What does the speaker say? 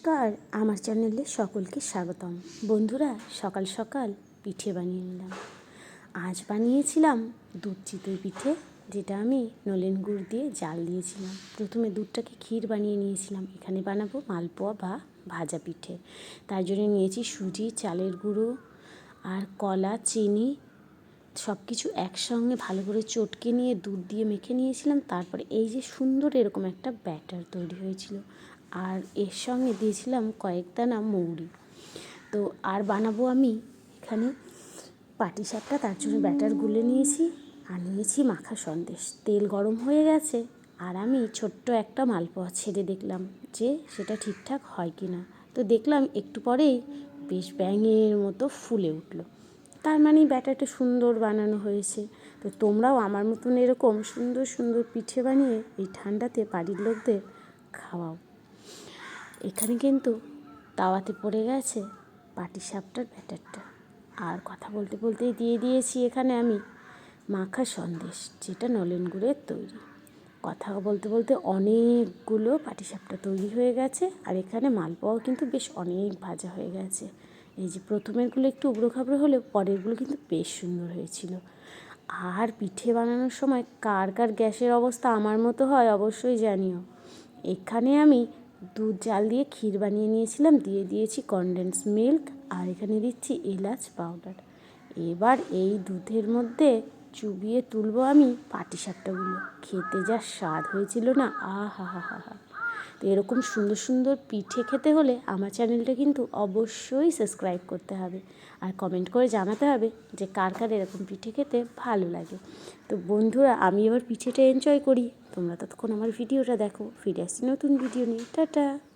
নমস্কার, আমার চ্যানেলে সকলকে স্বাগতম। বন্ধুরা, সকাল সকাল পিঠে বানিয়ে নিলাম। আজ বানিয়েছিলাম দুধ চিতই পিঠে, যেটা আমি নলেন গুড় দিয়ে জাল দিয়েছিলাম। প্রথমে দুধটাকে ক্ষীর বানিয়ে নিয়েছিলাম। এখানে বানাবো মালপোয়া বা ভাজা পিঠে। তার জন্য নিয়েছি সুজি, চালের গুঁড়ো আর কলা, চিনি সব কিছু একসঙ্গে ভালো করে চটকে নিয়ে দুধ দিয়ে মেখে নিয়েছিলাম। তারপরে এই যে সুন্দর এরকম একটা ব্যাটার তৈরি হয়েছিল। আর এর সঙ্গে দিয়েছিলাম কয়েক দানা মৌরি। তো আর বানাবো আমি এখানে পাটি পাটিসাপটা তার জন্য ব্যাটার গুলে নিয়েছি। আর নিয়েছি মাখা সন্দেশ। তেল গরম হয়ে গেছে। আর আমি ছোট্ট একটা মালপোয়া ছেড়ে দেখলাম যে সেটা ঠিকঠাক হয় কি না তো দেখলাম একটু পরেই বেশ ব্যাঙের মতো ফুলে উঠল। তার মানে ব্যাটারটা সুন্দর বানানো হয়েছে। তো তোমরাও আমার মতন এরকম সুন্দর সুন্দর পিঠে বানিয়ে এই ঠান্ডাতে বাড়ির লোকদের খাওয়াও। এখানে কিন্তু তাওয়াতে পড়ে গেছে পাটি সাপটার ব্যাটারটা। আর কথা বলতে বলতেই দিয়ে দিয়েছি এখানে আমি মাখা সন্দেশ, যেটা নলেন গুড়ের তৈরি। কথা বলতে বলতে অনেকগুলো পাটিসাপটা তৈরি হয়ে গেছে, আর এখানে মালপোয়াও কিন্তু বেশ অনেক ভাজা হয়ে গেছে। এই যে প্রথমেরগুলো একটু উবড়ো খাবড়ো হলেও পরেরগুলো কিন্তু বেশ সুন্দর হয়েছিল। আর পিঠে বানানোর সময় কার কার গ্যাসের অবস্থা আমার মতো হয় অবশ্যই জানিও। এখানে আমি দুধ জাল দিয়ে ক্ষীর বানিয়ে নিয়েছিলাম, দিয়ে দিয়েছি কনডেন্স মিল্ক আর এখানে দিচ্ছি এলাচ পাউডার এবার এই দুধের মধ্যে চুবিয়ে তুলবো আমি পাটিসাপটাগুলো খেতে যা স্বাদ হয়েছিল না, আহা হা হা হা হা। তো এরকম সুন্দর সুন্দর পিঠে খেতে হলে আমার চ্যানেলটা কিন্তু অবশ্যই সাবস্ক্রাইব করতে হবে। আর কমেন্ট করে জানাতে হবে যে কার কার এরকম পিঠে খেতে ভালো লাগে। তো বন্ধুরা, আমি এবার পিঠেটা এনজয় করি। তোমরা ততক্ষণ আমার ভিডিওটা দেখো। ফিরে আসছি নতুন ভিডিও নিয়ে। টাটা!